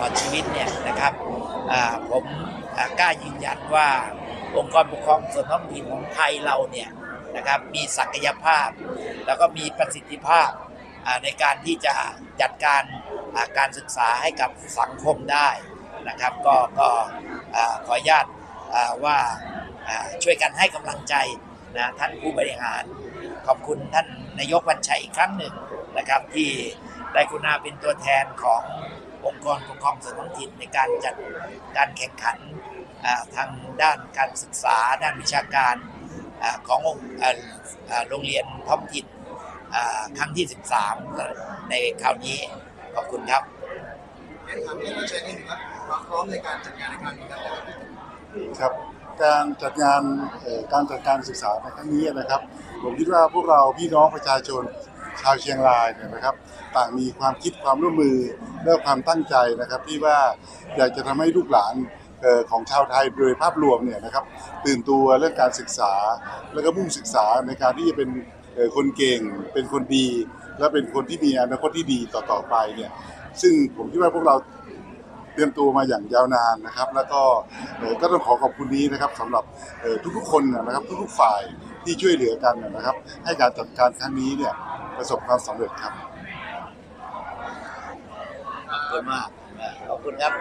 ลอดชีวิตเนี่ยนะครับผมกล้ายืนยันว่าองค์กรปกครองส่วนท้องถิ่นของไทยเราเนี่ยนะครับมีศักยภาพ แล้วก็มีประสิทธิภาพในการที่จะจัดการการศึกษาให้กับสังคมได้นะครับ ก็ก็ขออนุญาตว่าช่วยกันให้กำลังใจนะท่านผู้บริหาร ขอบคุณท่านนายกวันชัยอีกครั้งหนึ่งนะครับที่ได้กรุณาเป็นตัวแทนของ องค์กรปกครองส่วนท้องถิ่นในการจัดการแข่งขันทางด้านการศึกษาด้านวิชาการอขององค์โรงเรียนท้องถิ่นครั้งที่ 13 ในคราวนี้ขอบคุณครับเรียนถามที่เชิญนิดหนึ่งครับความพร้อมในการจัดงานในครั้งนี้ครับครับการจัดงานการจัดการศึกษาในครั้งนี้นะครับ ผมคิดว่าพวกเราพี่น้องประชาชน ชาวเชียงรายเนี่ยนะครับ ต่างมีความคิดความร่วมมือและความตั้งใจนะครับ ที่ว่าอยากจะทำให้ลูกหลานของชาวไทยโดยภาพรวมเนี่ยนะครับตื่นตัวเรื่องการศึกษา แล้วก็มุ่งศึกษาในการที่จะเป็นคนเก่ง เป็นคนดี และเป็นคนที่มีอนาคตที่ดีต่อๆไปเนี่ยซึ่งผมคิดว่าพวกเราเตรียมตัวมาอย่างยาวนานนะครับ แล้วก็ก็ต้องขอขอบคุณนี้นะครับสำหรับทุกๆคนนะครับทุกๆฝ่ายที่ช่วยเหลือกันนะครับ ให้การจัดการครั้งนี้เนี่ย ประสบความสำเร็จครับ ขอบคุณมาก ขอบคุณครับ